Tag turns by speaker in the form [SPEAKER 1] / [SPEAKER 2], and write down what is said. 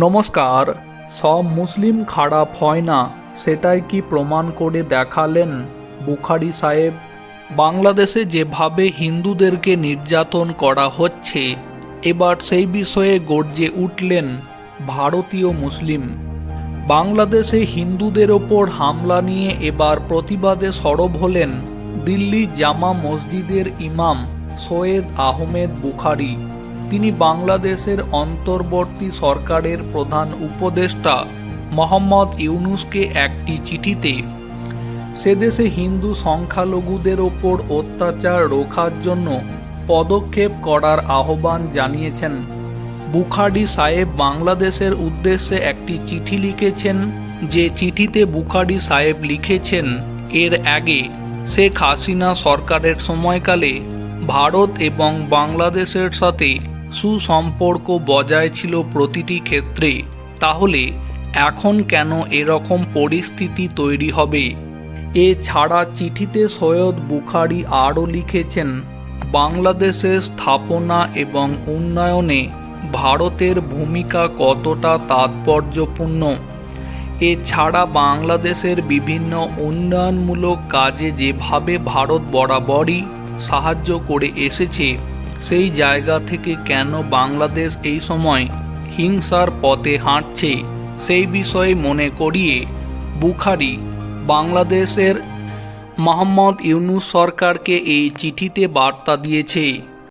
[SPEAKER 1] নমস্কার, সব মুসলিম খারাপ হয় না, সেটাই কি প্রমাণ করে দেখালেন বুখারি সাহেব? বাংলাদেশে যেভাবে হিন্দুদেরকে নির্যাতন করা হচ্ছে, এবার সেই বিষয়ে গর্জে উঠলেন ভারতীয় মুসলিম। বাংলাদেশে হিন্দুদের ওপর হামলা নিয়ে এবার প্রতিবাদে সরব হলেন দিল্লি জামা মসজিদের ইমাম সৈয়দ আহমেদ বুখারি। তিনি বাংলাদেশের অন্তর্বর্তী সরকারের প্রধান উপদেষ্টা মোহাম্মদ ইউনুসকে একটি চিঠিতে সেদেশে হিন্দু সংখ্যালঘুদের ওপর অত্যাচার রোখার জন্য পদক্ষেপ করার আহ্বান জানিয়েছেন। বুখারি সাহেব বাংলাদেশের উদ্দেশ্যে একটি চিঠি লিখেছেন, যে চিঠিতে বুখারি সাহেব লিখেছেন, এর আগে শেখ হাসিনা সরকারের সময়কালে ভারত এবং বাংলাদেশের সাথে সুসম্পর্ক বজায় ছিল প্রতিটি ক্ষেত্রে তাহলে এখন কেন এরকম পরিস্থিতি তৈরি হবে? এছাড়া চিঠিতে সৈয়দ বুখারি আরও লিখেছেন, বাংলাদেশের স্থাপনা এবং উন্নয়নে ভারতের ভূমিকা কতটা তাৎপর্যপূর্ণ? এছাড়া বাংলাদেশের বিভিন্ন উন্নয়নমূলক কাজে যেভাবে ভারত বরাবরই সাহায্য করে এসেছে সেই জায়গা থেকে কেন বাংলাদেশ এই সময় হিংসার পথে হাঁটছে সেই বিষয়ে মনে করিয়ে বুখারি, বাংলাদেশের মোহাম্মদ ইউনুস সরকারকে এই চিঠিতে বার্তা দিয়েছে।